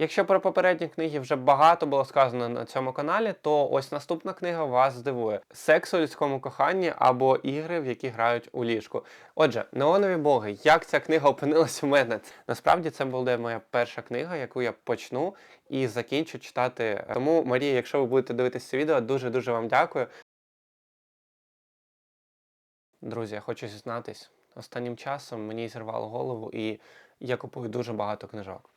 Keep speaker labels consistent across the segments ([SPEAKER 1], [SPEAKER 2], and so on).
[SPEAKER 1] Якщо про попередні книги вже багато було сказано на цьому каналі, то ось наступна книга вас здивує: секс у людському коханні або ігри, в які грають у ліжку. Отже, неонові боги, як ця книга опинилась у мене? Насправді це буде моя перша книга, яку я почну і закінчу читати. Тому, Марія, якщо ви будете дивитися це відео, дуже дуже вам дякую. Друзі, я хочу зізнатись, останнім часом мені зірвало голову, і я купую дуже багато книжок.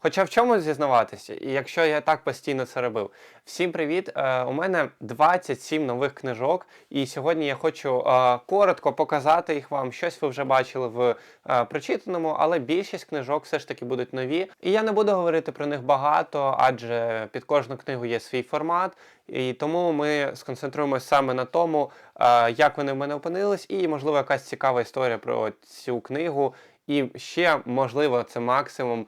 [SPEAKER 1] Хоча в чому зізнаватися, і якщо я так постійно це робив. Всім привіт! Е, у мене 27 нових книжок, і сьогодні я хочу е, коротко показати їх вам. Щось ви вже бачили в е, прочитаному, але більшість книжок все ж таки будуть нові. І я не буду говорити про них багато, адже під кожну книгу є свій формат. І тому ми сконцентруємося саме на тому, е, як вони в мене опинились, і, можливо, якась цікава історія про цю книгу. І ще, можливо, це максимум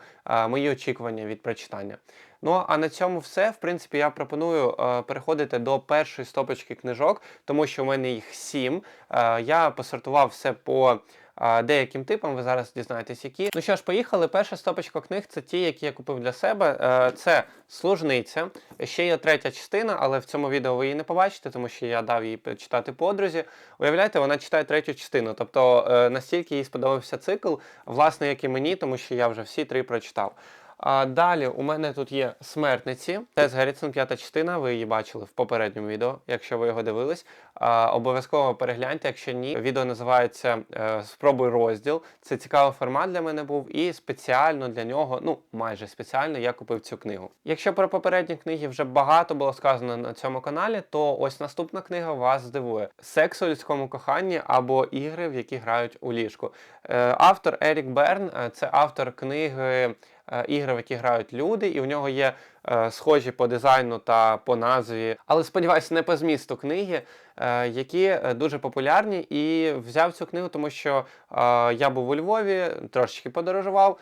[SPEAKER 1] мої очікування від прочитання. Ну а на цьому все. В принципі, я пропоную е, переходити до першої стопочки книжок, тому що в мене їх сім. Е, я посортував все по е, деяким типам, ви зараз дізнаєтесь, які. Ну що ж, поїхали. Перша стопочка книг це ті, які я купив для себе. Е, це служниця. Ще є третя частина, але в цьому відео ви її не побачите, тому що я дав її читати подрузі. Уявляєте, вона читає третю частину. Тобто е, настільки їй сподобався цикл, власне, як і мені, тому що я вже всі три прочитав. А далі у мене тут є смертниці. З Геррітсон п'ята частина. Ви її бачили в попередньому відео, якщо ви його дивились. Обов'язково перегляньте, якщо ні. Відео називається е, Спробуй розділ. Це цікавий формат для мене був, і спеціально для нього, ну майже спеціально, я купив цю книгу. Якщо про попередні книги вже багато було сказано на цьому каналі, то ось наступна книга вас здивує: секс у людському коханні або ігри, в які грають у ліжку. Е, автор Ерік Берн, е, це автор книги. Е, Ігри, в які грають люди, і в нього є е, схожі по дизайну та по назві, але сподіваюся, не по змісту книги, е, які дуже популярні. І взяв цю книгу, тому що я був у Львові, трошечки подорожував,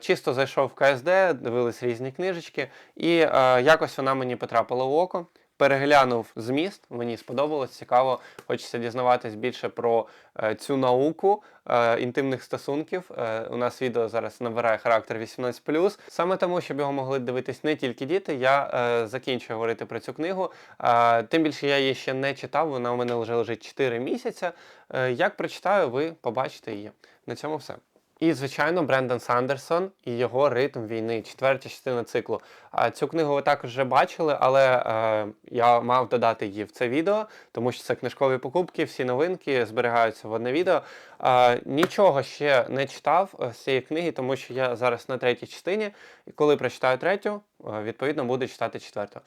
[SPEAKER 1] чисто зайшов в КСД, дивились різні книжечки, і якось вона мені потрапила в око. Переглянув зміст, мені сподобалось, цікаво. Хочеться дізнаватись більше про е, цю науку е, інтимних стосунків. Е, у нас відео зараз набирає характер 18+. Саме тому, щоб його могли дивитись не тільки діти, я е, закінчую говорити про цю книгу. Е, тим більше я її ще не читав, вона у мене вже лежить 4 місяці. Е, як прочитаю, ви побачите її. На цьому все. І, звичайно, Брендан Сандерсон і його ритм війни, четверта частина циклу. Цю книгу ви також вже бачили, але е, я мав додати її в це відео, тому що це книжкові покупки, всі новинки зберігаються в одне відео. Е, нічого ще не читав е, з цієї книги, тому що я зараз на третій частині, і коли прочитаю третю, е, відповідно буду читати четверту.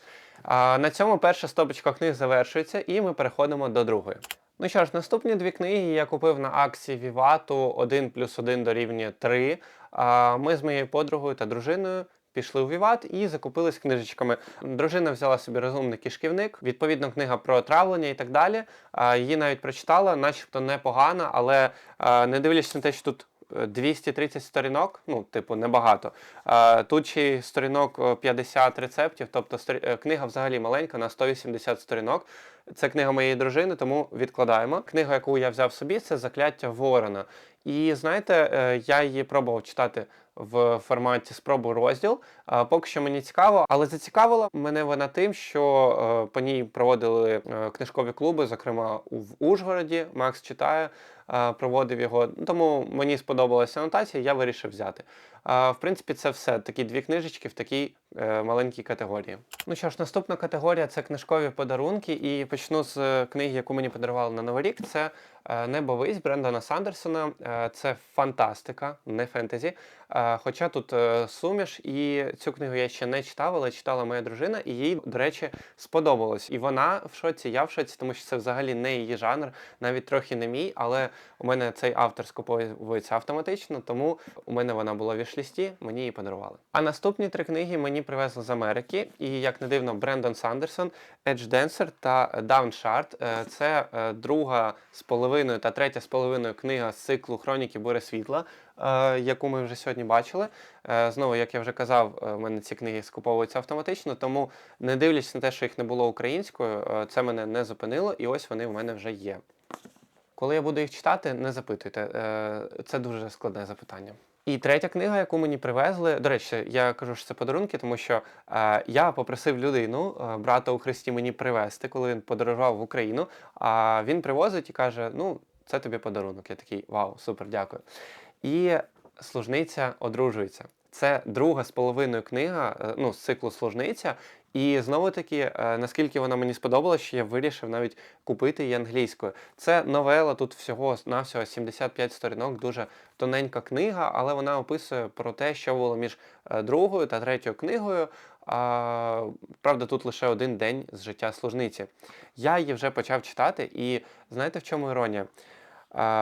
[SPEAKER 1] А на цьому перша стопочка книг завершується, і ми переходимо до другої. Ну що ж, наступні дві книги я купив на акції Вівату 1 плюс 1 дорівнює 3. А Ми з моєю подругою та дружиною пішли у Віват і закупились книжечками. Дружина взяла собі розумний кишківник, відповідно, книга про травлення і так далі. Її навіть прочитала, начебто непогана, але не дивлячись на те, що тут. Е, 230 сторінок, ну, типу, небагато. Тут ще сторінок е, 50 рецептів, тобто е, книга взагалі маленька на 180 сторінок. Це книга моєї дружини, тому відкладаємо. Книга, яку я взяв собі, це Закляття Ворона. І знаєте, е, я її пробував читати в форматі спробу розділ. Поки що мені цікаво, але зацікавила мене вона тим, що е, по ній проводили е, книжкові клуби, зокрема в Ужгороді. Макс читає, е, проводив його. Тому мені сподобалася анотація, я вирішив взяти. В принципі, це все. Такі дві книжечки в такій маленькій категорії. Ну що ж, наступна категорія це книжкові подарунки. І почну з книги, яку мені подарували на Новий рік. Це е, Небовись Брендана Сандерсона. Це фантастика, не фентезі. Хоча тут е, суміш, і цю книгу я ще не читав, але читала моя дружина, і їй, до речі, сподобалось. І вона в шоці, я в шоці, тому що це взагалі не її жанр, навіть трохи не мій, але у мене цей автор скуповується автоматично, тому у мене вона була в вішлісті, мені її подарували. А наступні три книги мені привезли з Америки, і як не дивно, Брендон Сандерсон, Edge Dancer та Downshard. Е, Це е, друга з половиною та третя з половиною книга з циклу Хроніки Буре Світла, яку ми вже сьогодні бачили. Е, Знову, як я вже казав, е, в мене ці книги скуповуються автоматично, тому не дивлячись на те, що їх не було українською, е, це мене не зупинило, і ось вони в мене вже є. Коли я буду їх читати, не запитуйте. Е, Це дуже складне запитання. І третя книга, яку мені привезли, до речі, я кажу, що це подарунки, тому що е, я попросив людину, е, брата у Христі, мені привезти, коли він подорожував в Україну. А він привозить і каже: Ну, це тобі подарунок. Я такий вау, супер, дякую. І служниця одружується. Це друга з половиною книга е, ну, з циклу служниця. І знову таки, е, наскільки вона мені сподобалась, що я вирішив навіть купити її англійською. Це новела, тут всього навсього 75 сторінок, дуже тоненька книга, але вона описує про те, що було між е, другою та третьою книгою. А, правда, тут лише один день з життя служниці. Я її вже почав читати, і знаєте, в чому іронія?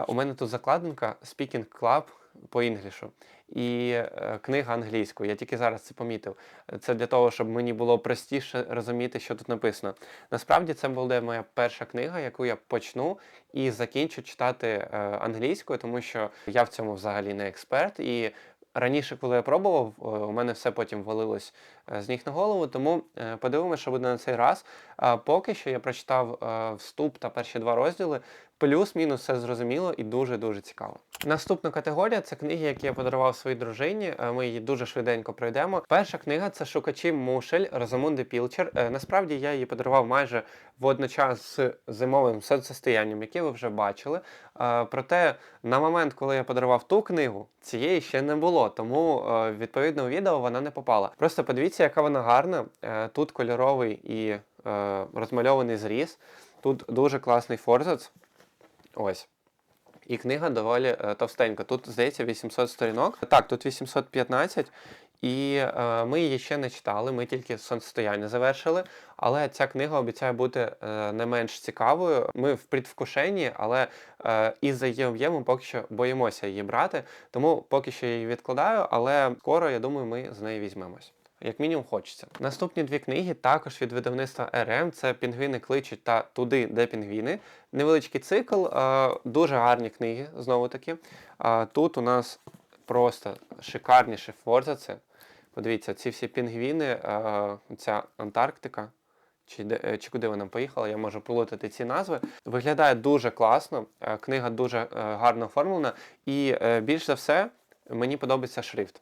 [SPEAKER 1] У мене тут закладинка Speaking Club по інглішу і е, книга англійською. Я тільки зараз це помітив. Це для того, щоб мені було простіше розуміти, що тут написано. Насправді це буде моя перша книга, яку я почну і закінчу читати е, англійською, тому що я в цьому взагалі не експерт. І раніше, коли я пробував, е, у мене все потім валилось з ніг на голову. Тому подивимося, що буде на цей раз. А Поки що я прочитав вступ та перші два розділи. Плюс-мінус все зрозуміло і дуже-дуже цікаво. Наступна категорія це книги, які я подарував своїй дружині. Е, Ми її дуже швиденько пройдемо. Перша книга це Шукачі Мушель Розамунди Пілчер. Е, Насправді я її подарував майже водночас з зимовим сонцестоянням, яке ви вже бачили. Е, Проте на момент, коли я подарував ту книгу, цієї ще не було, тому відповідно у відео вона не попала. Просто подивіться, яка вона гарна. Тут кольоровий і розмальований зріз. Тут дуже класний форзац. Ось. І книга доволі е, товстенька. Тут, здається, 800 сторінок. Так, тут 815. І е, ми її ще не читали, ми тільки сонцестояння завершили. Але ця книга обіцяє бути е, не менш цікавою. Ми в предвкушенні, але е, із-за її об'єму поки що боїмося її брати. Тому поки що її відкладаю, але скоро, я думаю, ми з неї візьмемось. Як мінімум хочеться. Наступні дві книги також від видавництва РМ. Це Пінгвіни кличуть та Туди, де пінгвіни. Невеличкий цикл, дуже гарні книги, знову таки. Тут у нас просто шикарніші форзаци. Подивіться, ці всі пінгвіни, ця Антарктика. Чи, де, е, чи куди вона поїхала, я можу плутати ці назви. Виглядає дуже класно, е, книга дуже е, гарно оформлена, і більш за все мені подобається шрифт.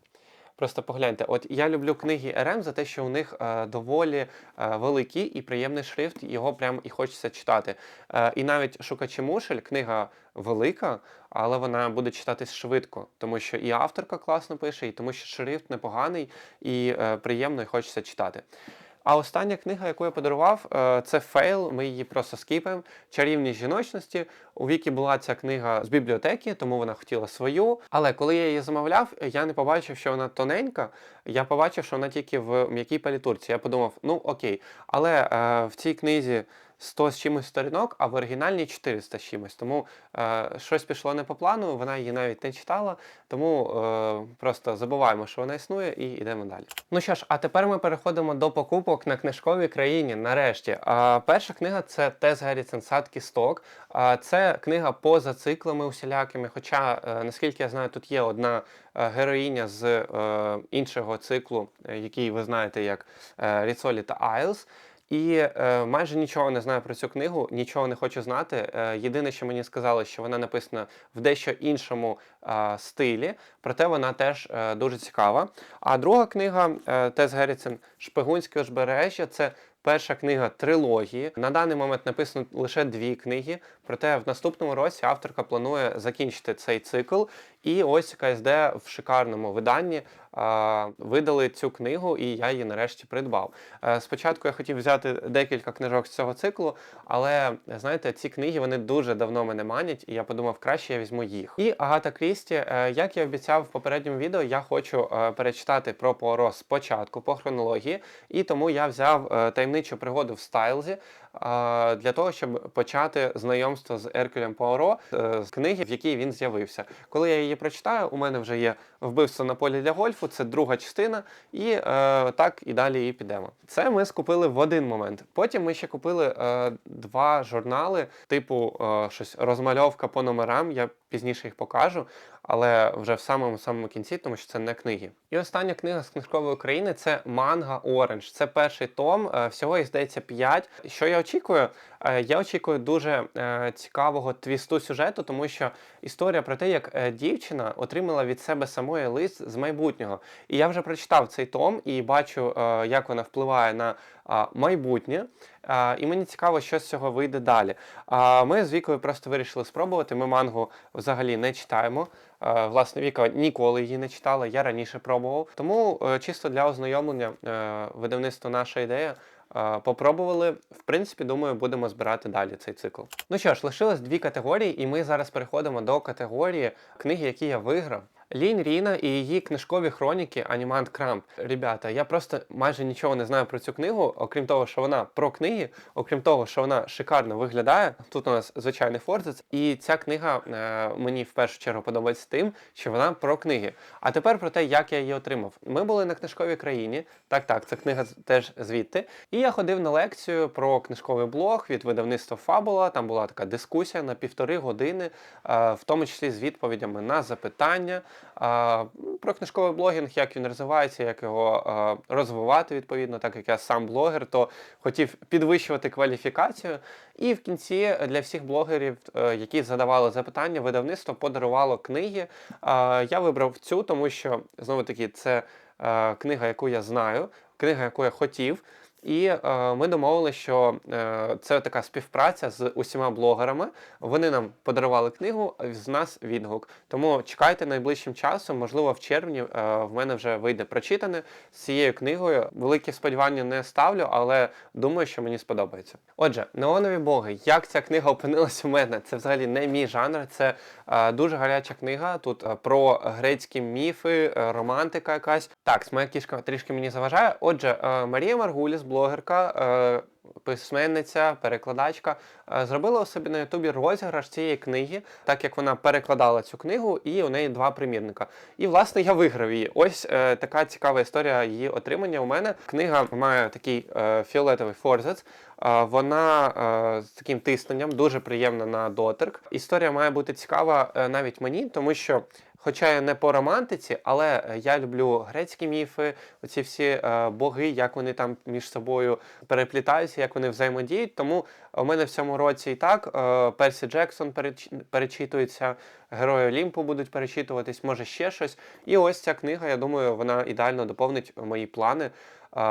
[SPEAKER 1] Просто погляньте, от я люблю книги РМ за те, що у них е, доволі е, великий і приємний шрифт, його прям і хочеться читати. Е, і навіть Шукачі Мушель, книга велика, але вона буде читатись швидко, тому що і авторка класно пише, і тому що шрифт непоганий і е, приємно і хочеться читати. А остання книга, яку я подарував, е, це фейл. Ми її просто скіпаємо. Чарівність жіночності. У Вікі була ця книга з бібліотеки, тому вона хотіла свою. Але коли я її замовляв, я не побачив, що вона тоненька. Я побачив, що вона тільки в м'якій палітурці. Я подумав, ну окей. Але е, в цій книзі 100 з чимось сторінок, а в оригінальній 400 з чимось. Тому е, щось пішло не по плану, вона її навіть не читала. Тому е, просто забуваємо, що вона існує, і йдемо далі. Ну що ж, а тепер ми переходимо до покупок на книжковій країні. Нарешті. А, перша книга це Тес Герріцен Сад Кісток. А, це книга поза циклами усілякими. Хоча, е, наскільки я знаю, тут є одна е, героїня з е, іншого циклу, е, який ви знаєте як е, Ріцолі та Айлс. І е, майже нічого не знаю про цю книгу, нічого не хочу знати. Е, єдине, що мені сказали, що вона написана в дещо іншому е, стилі, проте вона теж е, дуже цікава. А друга книга е, Тес Герріцен Шпигунське узбережжя це перша книга трилогії. На даний момент написано лише дві книги, проте в наступному році авторка планує закінчити цей цикл. І ось КСД в шикарному виданні а, видали цю книгу, і я її нарешті придбав. Е, Спочатку я хотів взяти декілька книжок з цього циклу, але знаєте, ці книги вони дуже давно мене манять, і я подумав, краще я візьму їх. І Агата Крісті, е, як я обіцяв в попередньому відео, я хочу е, перечитати про Пуаро спочатку по хронології, і тому я взяв е, таємничу пригоду в Стайлзі. Для того щоб почати знайомство з Еркюлем Пуаро е, з книги, в якій він з'явився. Коли я її прочитаю, у мене вже є вбивство на полі для гольфу, це друга частина, і е, так і далі і підемо. Це ми скупили в один момент. Потім ми ще купили е, два журнали, типу щось розмальовка по номерам. Я пізніше їх покажу, але вже в самому самому кінці, тому що це не книги. І остання книга з книжкової України це Манга Оранж. Це перший том. е, Всього їх здається 5. Що я очікую? Е, Я очікую дуже е, цікавого твісту сюжету, тому що історія про те, як е, дівчина отримала від себе самої лист з майбутнього. І я вже прочитав цей том і бачу, як вона впливає на майбутнє. І мені цікаво, що з цього вийде далі. Ми з Вікою просто вирішили спробувати. Ми мангу взагалі не читаємо. Власне, Віка ніколи її не читала, я раніше пробував. Тому чисто для ознайомлення видавництво наша ідея. Попробували, в принципі, думаю, будемо збирати далі цей цикл. Ну що ж, лишилось дві категорії, і ми зараз переходимо до категорії книги, які я виграв. Лінь Ріна і її книжкові хроніки Анімант Крамп. Ребята, я просто майже нічого не знаю про цю книгу, окрім того, що вона про книги, окрім того, що вона шикарно виглядає. Тут у нас звичайний форзиц, і ця книга е, мені в першу чергу подобається тим, що вона про книги. А тепер про те, як я її отримав. Ми були на книжковій країні. Так, так, ця книга теж звідти. І я ходив на лекцію про книжковий блог від видавництва Фабула. Там була така дискусія на півтори години, е, в тому числі з відповідями на запитання. Ну, Про книжковий блогінг, як він розвивається, як його розвивати відповідно, так як я сам блогер, то хотів підвищувати кваліфікацію. І в кінці для всіх блогерів, е, які задавали запитання, видавництво подарувало книги. Я вибрав цю, тому що знову таки це е, книга, яку я знаю, книга, яку я хотів. І е, ми домовилися, що е, це така співпраця з усіма блогерами. Вони нам подарували книгу, а з нас відгук. Тому чекайте найближчим часом, можливо, в червні е, в мене вже вийде прочитане з цією книгою. Великі сподівання не ставлю, але думаю, що мені сподобається. Отже, неонові боги. Як ця книга опинилась у мене? Це взагалі не мій жанр. Це е, дуже гаряча книга. Тут е, про грецькі міфи, е, романтика якась. Так, моя кішка трішки мені заважає. Отже, е, Марія Маргуліс, блогерка. е, Письменниця, перекладачка е, зробила у собі на Ютубі розіграш цієї книги, так як вона перекладала цю книгу, і у неї два примірника. І власне я виграв її. Ось е, така цікава історія її отримання. У мене книга має такий фіолетовий форзац. Е, Вона з таким тисненням, дуже приємна на доторк. Історія має бути цікава навіть мені, тому що. Хоча я не по романтиці, але е, я люблю грецькі міфи, оці всі е, боги, як вони там між собою переплітаються, як вони взаємодіють. Тому у мене в цьому році і так е, Персі Джексон переч- перечитується, Герої Олімпу будуть перечитуватись, може ще щось. І ось ця книга, я думаю, вона ідеально доповнить мої плани.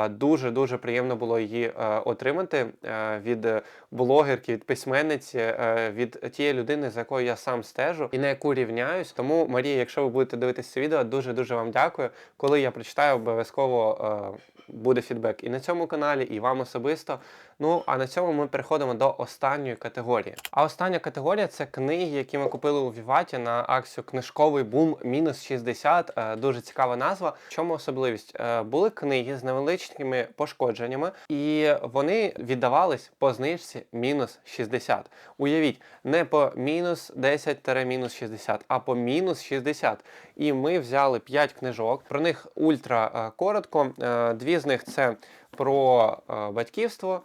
[SPEAKER 1] Дуже дуже приємно було її е, отримати е, від блогерки, від письменниці, е, від тієї людини, за якою я сам стежу і на яку рівняюсь. Тому, Марія, якщо ви будете дивитися це відео, дуже дуже вам дякую. Коли я прочитаю, обов'язково буде фідбек і на цьому каналі, і вам особисто. Ну а на цьому ми переходимо до останньої категорії. А остання категорія це книги, які ми купили у Віваті на акцію Книжковий бум мінус 60. Е, Дуже цікава назва. В чому особливість? Е, Були книги з невеличкими пошкодженнями, і вони віддавались по знижці мінус 60. Уявіть, не по мінус 10-мінус 60, а по мінус 60. І ми взяли 5 книжок. Про них ультра е, коротко. Дві з них це про батьківство,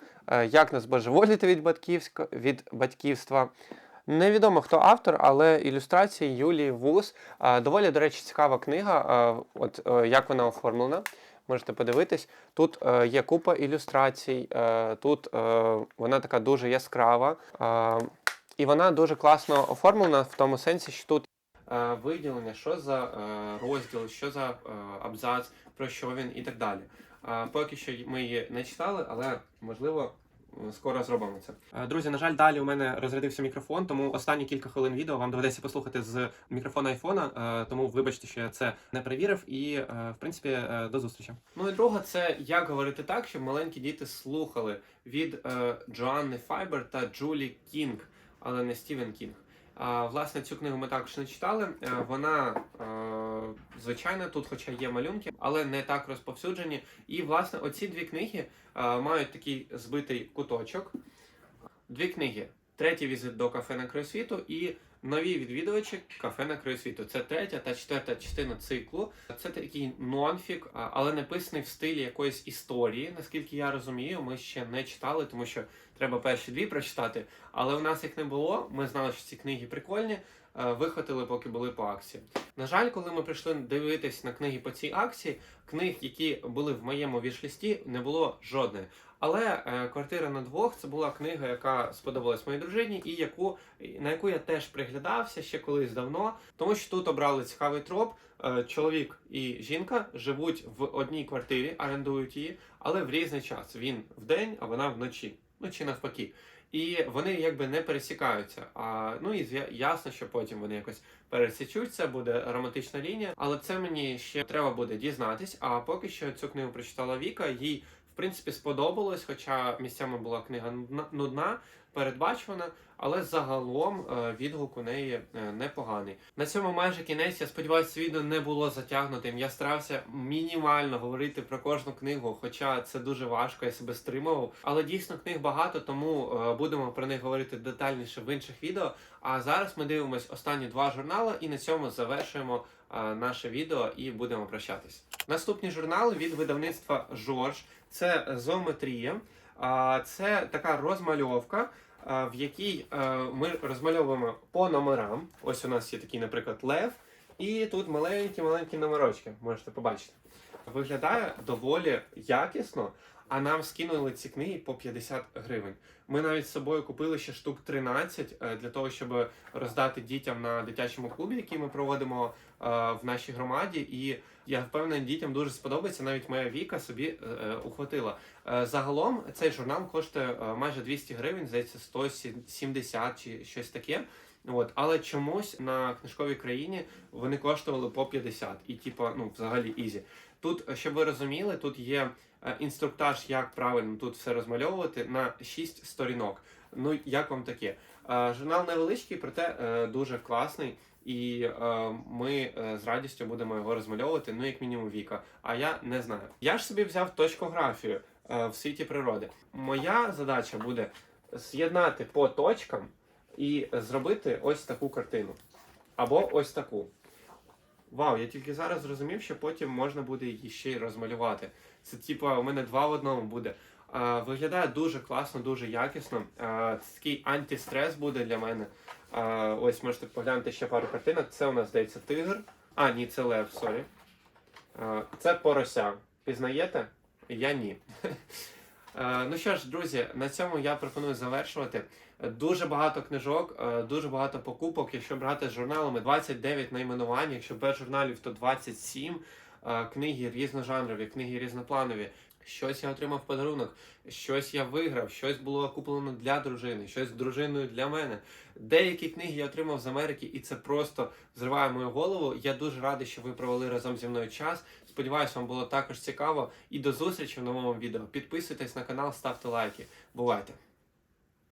[SPEAKER 1] як не збожеволіти від батьківська від батьківства. Невідомо хто автор, але ілюстрації Юлії Вус. Е, Доволі, до речі, цікава книга. е, От е, як вона оформлена. Можете подивитись. Тут е, є купа ілюстрацій, е, тут е, вона така дуже яскрава. Е, і вона дуже класно оформлена в тому сенсі, що тут е, виділення, що за е, розділ, що за е, абзац, про що він і так далі. Е, Поки що ми її не читали, але можливо. Скоро зробимо це. Е, Друзі, на жаль, далі у мене розрядився мікрофон, тому останні кілька хвилин відео вам доведеться послухати з мікрофона айфона. е, Тому вибачте, що я це не перевірив. І е, в принципі, е, до зустрічі. Ну і друге, це як говорити так, щоб маленькі діти слухали від е, Джоанни Файбер та Джулі Кінг, але не Стівен Кінг. Власне, цю книгу ми також не читали. Вона звичайно, тут, хоча є малюнки, але не так розповсюджені. І власне оці дві книги мають такий збитий куточок. Дві книги. Третій візит до кафе на краю світу і нові відвідувачі кафе на краю світу. Це третя та четверта частина циклу. Це такий нонфік, але написаний в стилі якоїсь історії. Наскільки я розумію, ми ще не читали, тому що треба перші дві прочитати. Але у нас їх не було. Ми знали, що ці книги прикольні. Е, вихватили, поки були по акції. На жаль, коли ми прийшли дивитись на книги по цій акції, книг, які були в моєму вішлісті, не було жодної. Але е, квартира на двох це була книга, яка сподобалась моїй дружині, і яку на яку я теж приглядався ще колись давно, тому що тут обрали цікавий троп. Е, Чоловік і жінка живуть в одній квартирі, орендують її, але в різний час. Він вдень, а вона вночі. Ну чи навпаки. І вони якби не пересікаються. А ну і ясно, що потім вони якось пересічуться, буде романтична лінія. Але це мені ще треба буде дізнатись. А поки що цю книгу прочитала Віка, їй в принципі сподобалось, хоча місцями була книга нудна- передбачувана, але загалом е, відгук у неї е, непоганий. На цьому майже кінець. Я сподіваюся, відео не було затягнутим. Я старався мінімально говорити про кожну книгу, хоча це дуже важко, я себе стримував. Але дійсно книг багато, тому е, будемо про них говорити детальніше в інших відео. А зараз ми дивимось останні два журнали, і на цьому завершуємо наше відео і будемо прощатись. Наступні журнали від видавництва Жорж. Це зоометрія. Це така розмальовка, в якій е, ми розмальовуємо по номерам. Ось у нас є такий, наприклад, лев, і тут маленькі-маленькі номерочки, можете побачити. Виглядає доволі якісно, а нам скинули ці книги по 50 гривень. Ми навіть з собою купили ще штук 13 е, для того, щоб роздати дітям на дитячому клубі, який ми проводимо е, в нашій громаді. І я впевнений, дітям дуже сподобається. Навіть моя Віка собі е, ухватила. Загалом цей журнал коштує майже 200 гривень, здається, 170 чи щось таке. От, але чомусь на книжковій країні вони коштували по 50 і типу, ну, взагалі ізі. Тут, щоб ви розуміли, тут є інструктаж, як правильно тут все розмальовувати на 6 сторінок. Ну, як вам таке? Е, Журнал невеличкий, проте е, дуже класний. І е, ми е, з радістю будемо його розмальовувати, ну як мінімум віка. А я не знаю. Я ж собі взяв точкографію е, в світі природи. Моя задача буде з'єднати по точкам і зробити ось таку картину. Або ось таку. Вау, я тільки зараз зрозумів, що потім можна буде її ще й розмалювати. Це типа у мене два в одному буде. Е, виглядає дуже класно, дуже якісно. Е, це такий антистрес буде для мене. Е, ось можете поглянути ще пару картинок. Це у нас здається тигр. А, ні, це лев, сорі. Е, це порося. Пізнаєте? Я ні. Ну що ж, друзі, на цьому я пропоную завершувати. Дуже багато книжок, дуже багато покупок. Якщо брати з журналами 29 найменувань, якщо без журналів, то 27 Е, книги різножанрові, книги різнопланові. Щось я отримав подарунок, щось я виграв, щось було куплено для дружини, щось з дружиною для мене. Деякі книги я отримав з Америки, і це просто зриває мою голову. Я дуже радий, що ви провели разом зі мною час. Сподіваюсь, вам було також цікаво. І до зустрічі в новому відео. Підписуйтесь на канал, ставте лайки. Бувайте!